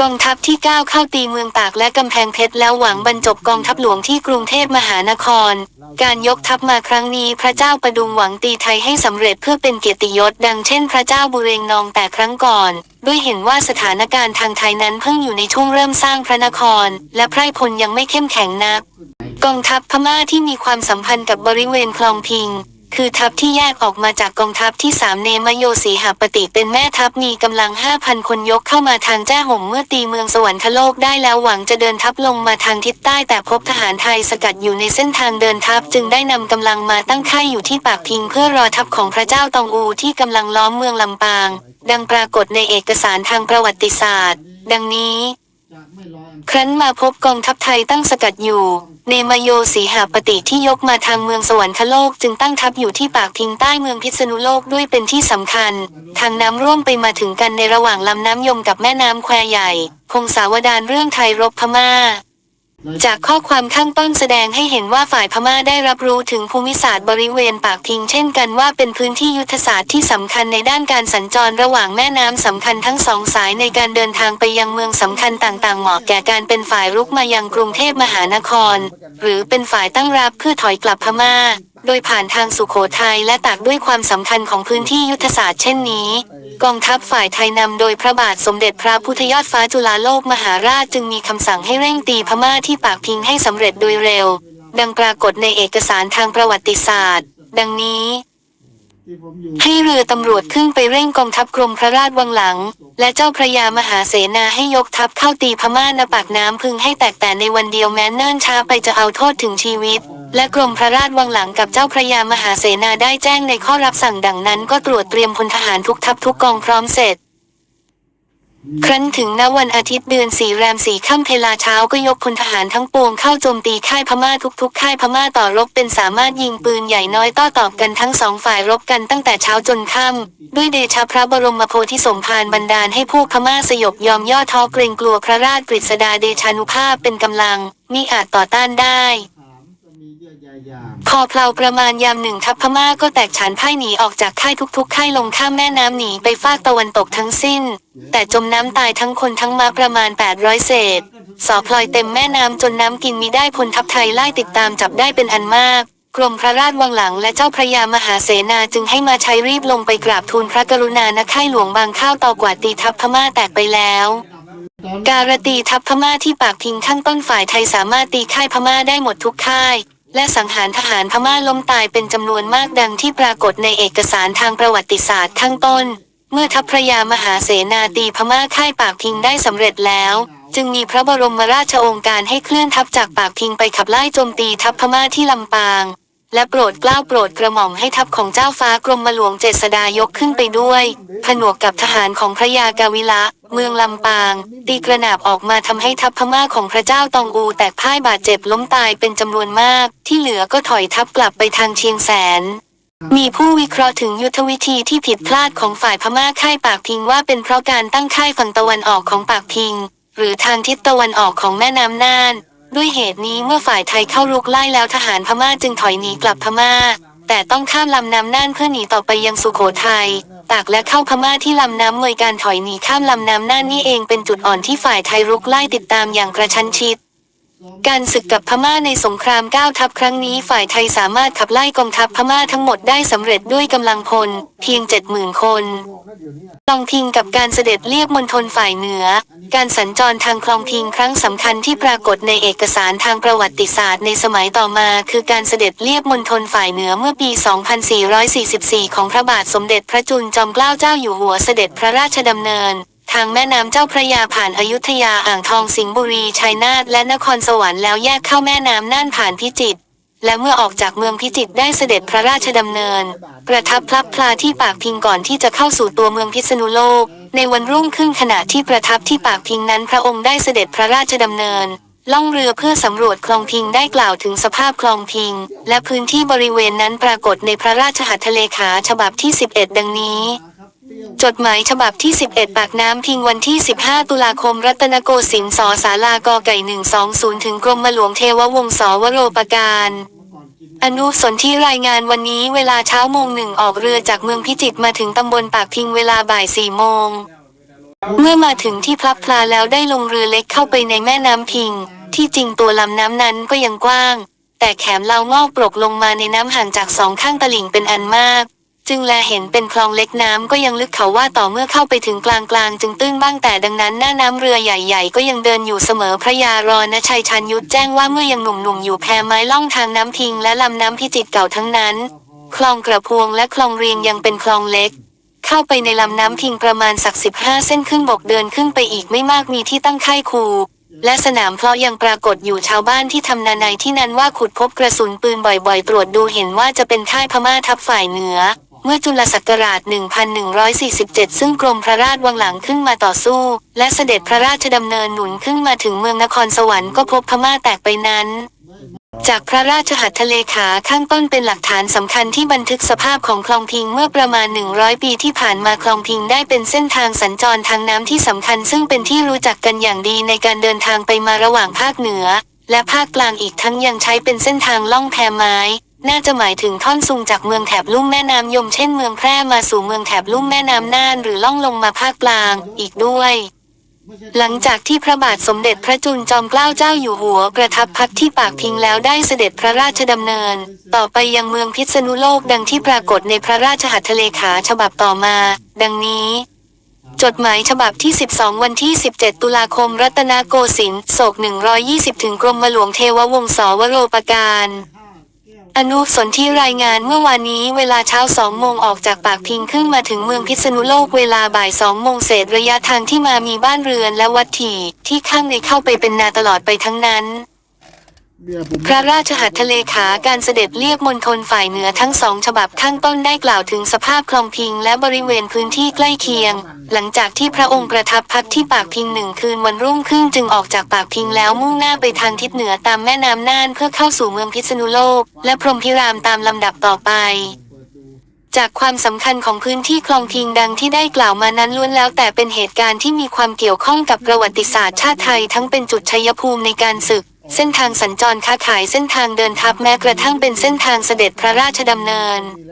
กองทัพที่ก้าวเข้าตีเมืองตากและกำแพงเพชรแล้วหวังบรรจบกองทัพหลวงที่กรุงเทพมหานคร การยกทัพมาครั้งนี้พระเจ้าประดุงหวังตีไทยให้สำเร็จเพื่อเป็นเกียรติยศดังเช่นพระเจ้าบุเรงนองแต่ครั้งก่อน ด้วยเห็นว่าสถานการณ์ทางไทยนั้นเพิ่งอยู่ในช่วงเริ่มสร้างพระนคร และไพร่พลยังไม่เข้มแข็งนัก กองทัพพม่าที่มีความสัมพันธ์กับบริเวณคลองพิง คือทัพที่แยกออกมาจากกองทัพที่สามเนมโยสีหปติเป็นแม่ทัพมีกำลัง 5,000 คนยกเข้ามาทางแจ้ห่มเมื่อตีเมืองสวรรคโลกได้แล้วหวังจะเดินทัพลงมาทางทิศใต้แต่พบทหารไทยสกัดอยู่ในเส้นทางเดินทัพจึงได้นำกำลังมาตั้งค่ายอยู่ที่ปากพิงเพื่อรอทัพของพระเจ้าตองอูที่กำลังล้อมเมืองลำปาง ดังปรากฏในเอกสารทางประวัติศาสตร์ ดังนี้ ครั้นมาพบกองทัพไทยตั้งสกัดอยู่ เนมโยสีหาปฏิที่ยกมาทางเมืองสวรรคโลกจึงตั้งทัพอยู่ที่ปากพิงใต้เมืองพิษณุโลกด้วยเป็นที่สำคัญ ทางน้ำร่วมไปมาถึงกันในระหว่างลำน้ำยมกับแม่น้ำแควใหญ่ คงสาวดานเรื่องไทยรบพม่า จากข้อความข้างต้นแสดงให้เห็นว่าฝ่ายพม่าได้รับรู้ถึงภูมิศาสตร์บริเวณปากทิงเช่นกันว่าเป็นพื้นที่ยุทธศาสตร์ที่สำคัญในด้านการสัญจรระหว่างแม่น้ำสำคัญทั้งสองสายในการเดินทางไปยังเมืองสำคัญต่างๆเหมาะแก่การเป็นฝ่ายรุกมายังกรุงเทพมหานคร หรือเป็นฝ่ายตั้งรับเพื่อถอยกลับพม่าโดยผ่านทางสุโขทัยและตากด้วยความสำคัญของพื้นที่ยุทธศาสตร์เช่นนี้ กองทัพฝ่ายไทยนำโดยพระบาทสมเด็จพระพุทธยอดฟ้าจุฬาโลกมหาราชจึงมีคำสั่งให้เร่งตีพม่าที่ปากพิงให้สำเร็จโดยเร็ว ดังปรากฏในเอกสารทางประวัติศาสตร์ ดังนี้ ให้เรือตำรวจขึ้นไปเร่งกองทัพกรมพระราชวังหลัง และเจ้าพระยามหาเสนาให้ยกทัพเข้าตีพม่าณปากน้ำพึงให้แตกแต่ในวันเดียวแม้เนิ่นช้าไปจะเอาโทษถึงชีวิต และกรมพระราชวังหลังกับเจ้าพระยามหาเสนาได้แจ้งในข้อรับสั่งดังนั้น ก็ตรวจเตรียมพลทหารทุกทัพทุกกองพร้อมเสร็จ ครั้นถึงณวันอาทิตย์เดือนสี่แรมสี่ค่ำเพลาเช้าก็ยกพลทหารทั้งปวงเข้าโจมตีค่ายพม่าทุกๆ ค่ายพม่าต่อรบเป็นสามารถยิงปืนใหญ่น้อยต้อตอบกันทั้งสองฝ่ายรบกันตั้งแต่เช้าจนค่ำด้วยเดชะพระบรมโพธิสมภารบันดาลให้พวกพม่าสยบยอมย่อท้อเกรงกลัวพระราชกฤษดาเดชานุภาพเป็นกำลังมิอาจต่อต้านได้ พอเพลาประมาณยามหนึ่งทัพพม่าก็แตกฉานพ่ายหนีออกจากค่ายทุกๆ ค่ายลงข้ามแม่น้ำหนีไปฟากตะวันตกทั้งสิ้น แต่จมน้ำตายทั้งคนทั้งม้าประมาณ 800 เศษ สอพลอยเต็มแม่น้ำจนน้ำกินมิได้พลทัพไทยไล่ติดตามจับได้เป็นอันมากกรมพระราชวังหลังและเจ้าพระยามหาเสนาจึงให้มาใช้รีบลงไปกราบทูลพระกรุณาณค่ายหลวงบางข้าวต่อกว่าตีทัพพม่าแตกไปแล้วการตีทัพพม่าที่ปากพิงข้างต้นฝ่ายไทยสามารถตีค่ายพม่าได้หมดทุกค่าย และสังหารทหารพม่าล้มตายเป็นจำนวนมากดังที่ปรากฏในเอกสารทางประวัติศาสตร์ข้างต้น เมื่อทัพพระยามหาเสนาตีพม่าค่ายปากพิงได้สำเร็จแล้ว จึงมีพระบรมราชโองการให้เคลื่อนทัพจากปากพิงไปขับไล่โจมตีทัพพม่าที่ลำปาง และโปรดเกล้าโปรดกระหม่อมให้ทัพของเจ้าฟ้ากรมหลวงเจษดายกขึ้นไปด้วย ผนวกกับทหารของพระยากาวิละ เมืองลำปาง ตีกระหนาบออกมาทำให้ทัพพม่าของพระเจ้าตองอูแตกพ่ายบาดเจ็บล้มตายเป็นจำนวนมาก ที่เหลือก็ถอยทัพกลับไปทางเชียงแสนมีผู้วิเคราะห์ถึงยุทธวิธีที่ผิดพลาดของฝ่ายพม่าค่ายปากพิงว่าเป็นเพราะการตั้งค่ายฝั่งตะวันออกของปากพิง หรือทางทิศตะวันออกของแม่น้ำน่าน ด้วยเหตุนี้เมื่อฝ่ายไทยเข้ารุกไล่แล้วทหารพม่าจึงถอยหนีกลับพม่า แต่ต้องข้ามลำน้ำน่านเพื่อหนีต่อไปยังสุโขทัยตากและเข้าพม่าที่ลำน้ำเมยการถอยหนีข้ามลำน้ำน่านนี่เองเป็นจุดอ่อนที่ฝ่ายไทยรุกไล่ติดตามอย่างกระชั้นชิด การศึกกับพม่าในสงครามก้าวทัพครั้งนี้ฝ่ายไทยสามารถขับไล่กองทัพพม่าทั้งหมดได้สำเร็จด้วยกำลังพล เพียงเจ็ดหมื่นคนคลองพิงกับการเสด็จเรียบมณฑลฝ่ายเหนือ การสัญจรทางคลองพิงครั้งสำคัญที่ปรากฏในเอกสารทางประวัติศาสตร์ในสมัยต่อมา คือการเสด็จเรียบมณฑลฝ่ายเหนือเมื่อปี 2444 ของพระบาทสมเด็จพระจุลจอมเกล้าเจ้าอยู่หัวเสด็จพระราชดำเนิน ทางแม่น้ำเจ้าพระยาผ่านอายุธยาอ่างทองสิงห์บุรีชัยนาทและนครสวรรค์แล้วแยกเข้าแม่น้ำน่านผ่านพิจิตรและเมื่อออกจากเมืองพิจิตรได้เสด็จพระราชดำเนิน ประทับพลับพลาที่ปากพิงก่อนที่จะเข้าสู่ตัวเมืองพิษณุโลก ในวันรุ่งขึ้นขณะที่ประทับที่ปากพิงนั้นพระองค์ได้เสด็จพระราชดำเนิน ล่องเรือเพื่อสำรวจคลองพิงได้กล่าวถึงสภาพคลองพิง และพื้นที่บริเวณนั้นปรากฏในพระราชหัตถเลขาฉบับที่ 11 ดังนี้ จดหมายฉบับที่ 11 ปากน้ำพิงวันที่ 15 ตุลาคม รัตนโกสินทร์สอสารากอไก่ 120 ถึงกรมหลวงเทววงศ์สวโรปการอนุสนที่รายงานวันนี้เวลาเช้าโมงหนึ่งออกเรือจากเมืองพิจิตรมาถึงตำบลปากพิงเวลาบ่ายสี่โมง เมื่อมาถึงที่พลับพลาแล้วได้ลงเรือเล็กเข้าไปในแม่น้ำพิง ที่จริงตัวลำน้ำนั้นก็ยังกว้าง แต่แขมเรางอกปรกลงมาในน้ำห่างจากสองข้างตลิ่งเป็นอันมาก จึงแลเห็นเป็นคลองเล็กน้ำก็ยังลึกเขาว่าต่อเมื่อเข้าไปถึงกลางกลางจึงตื้นบ้างแต่ดังนั้นหน้าน้ำเรือใหญ่ ๆ ก็ยังเดินอยู่เสมอพระยารอนชัยชันยุทธแจ้งว่าเมื่อยังหนุ่มๆอยู่แพไม้ล่องทางน้ำพิง และลำน้ำพิจิตรเก่าทั้งนั้น คลองกระพวงและคลองเรียงยังเป็นคลองเล็กเข้าไปในลำน้ำพิงประมาณสักสิบห้าเส้นขึ้นบกเดินขึ้นไปอีกไม่มากมีที่ตั้งค่ายครูและสนามเพลาะยังปรากฏอยู่ชาวบ้านที่ทำนาในที่นั้นว่าขุดพบกระสุนปืนบ่อยๆ ตรวจดูเห็นว่าจะเป็นค่ายพม่าทัพฝ่ายเหนือ เมื่อจุลศักราช 1147 ซึ่งกรมพระราชวังหลังขึ้นมาต่อสู้ และเสด็จพระราชดำเนินหนุนขึ้นมาถึงเมืองนครสวรรค์ก็พบพม่าแตกไปนั้นจากพระราชหัตถเลขาข้างต้นเป็นหลักฐานสำคัญที่บันทึกสภาพของคลองพิงเมื่อประมาณ 100 ปีที่ผ่านมาคลองพิงได้เป็นเส้นทางสัญจรทางน้ำที่สำคัญ ซึ่งเป็นที่รู้จักกันอย่างดีในการเดินทางไปมาระหว่างภาคเหนือ และภาคกลางอีกทั้งยังใช้เป็นเส้นทางล่องแพไม้ น่าจะหมายถึงท่อนซุงจากเมืองแถบลุ่มแม่น้ำยมเช่นเมืองแพร่มาสู่เมืองแถบลุ่มแม่น้ำน่านหรือล่องลงมาภาคกลางอีกด้วย หลังจากที่พระบาทสมเด็จพระจุลจอมเกล้าเจ้าอยู่หัวประทับพักที่ปากพิงแล้วได้เสด็จพระราชดำเนิน ต่อไปยังเมืองพิษณุโลกดังที่ปรากฏในพระราชหัตถเลขาฉบับต่อมา ดังนี้จดหมายฉบับที่ 12 วันที่ 17 ตุลาคม รัตนโกสินทร์โศก120 ถึงกรมหลวงเทววงศวโรปการ อนุสนที่รายงานเมื่อวานนี้เวลาเช้าสองโมงออกจากปากพิงขึ้นมาถึงเมืองพิษณุโลกเวลาบ่ายสองโมงเศษระยะทางที่มามีบ้านเรือนและวัดถี่ที่ข้างในเข้าไปเป็นนาตลอดไปทั้งนั้น พระราชหัตถเลขาการเสด็จเรียกมณฑลฝ่ายเหนือทั้งสองฉบับข้างต้นได้กล่าวถึงสภาพคลองพิงและบริเวณพื้นที่ใกล้เคียง หลังจากที่พระองค์ประทับพักที่ปากพิงหนึ่งคืนวันรุ่งขึ้นจึงออกจากปากพิงแล้วมุ่งหน้าไปทางทิศเหนือตามแม่น้ำน่านเพื่อเข้าสู่เมืองพิษณุโลก และพรหมพิรามตามลำดับต่อไปจากความสำคัญของพื้นที่คลองพิงดังที่ได้กล่าวมานั้นล้วนแล้วแต่เป็นเหตุการณ์ที่มีความเกี่ยวข้องกับประวัติศาสตร์ชาติไทยทั้งเป็นจุดชัยภูมิในการศึก เส้นทางสัญจรค้าขายเส้นทางเดินทัพแม้กระทั่งเป็นเส้นทางเสด็จพระราชดำเนิน